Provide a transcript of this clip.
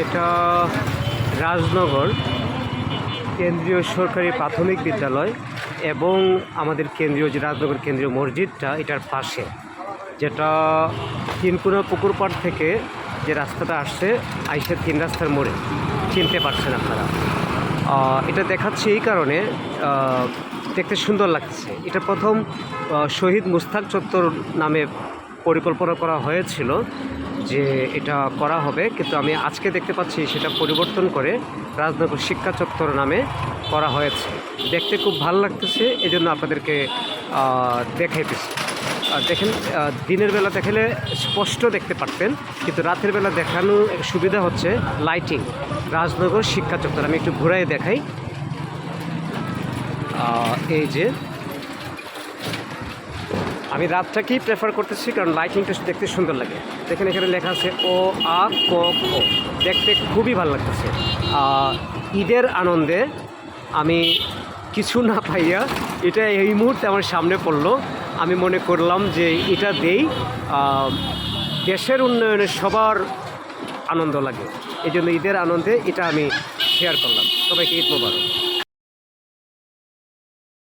এটা রাজনগর, কেন্দ্রীয় সরকারি প্রাথমিক বিদ্যালয় এবং আমাদের কেন্দ্রীয় যে রাজনগর কেন্দ্রীয় মসজিদটা এটার পাশে, যেটা তিনকুনা পুকুর পাড় থেকে যে রাস্তাটা আসছে, আইসে তিন রাস্তার মোড়ে। চিনতে পারছেন আপনারা। এটা দেখাচ্ছি এই কারণে দেখতে সুন্দর লাগছে। এটা প্রথম শহীদ মুস্তাক চত্বর নামে পরিকল্পনা করা হয়েছিল। যে এটা করা হবে, কিন্তু আমি আজকে দেখতে পাচ্ছি সেটা পরিবর্তন করে রাজনগর শিক্ষা চত্বর নামে করা হয়েছে। দেখতে খুব ভালো লাগতেছে এই জন্য আপনাদেরকে দেখাইতেছি। দেখেন দিনের বেলা দেখালে স্পষ্ট দেখতে পারতেন, কিন্তু রাতের বেলা দেখানো সুবিধা হচ্ছে লাইটিং রাজনগর শিক্ষা চত্বর। আমি একটু ঘুরাই দেখাই। এই যে আমি রাতটাকেই প্রেফার করতেছি কারণ লাইটিংটা দেখতে সুন্দর লাগে। দেখেন এখানে লেখা আছে, ও, আ, ক খ দেখতে খুবই ভালো লাগতেছে। ঈদের আনন্দে আমি কিছু না পাইয়া এটা এই মুহূর্তে আমার সামনে পড়ল। আমি মনে করলাম যে এটা দেই দেশের উন্নয়নে সবার আনন্দ লাগে। এই জন্য ঈদের আনন্দে এটা আমি শেয়ার করলাম। সবাইকে ঈদ মোবারক।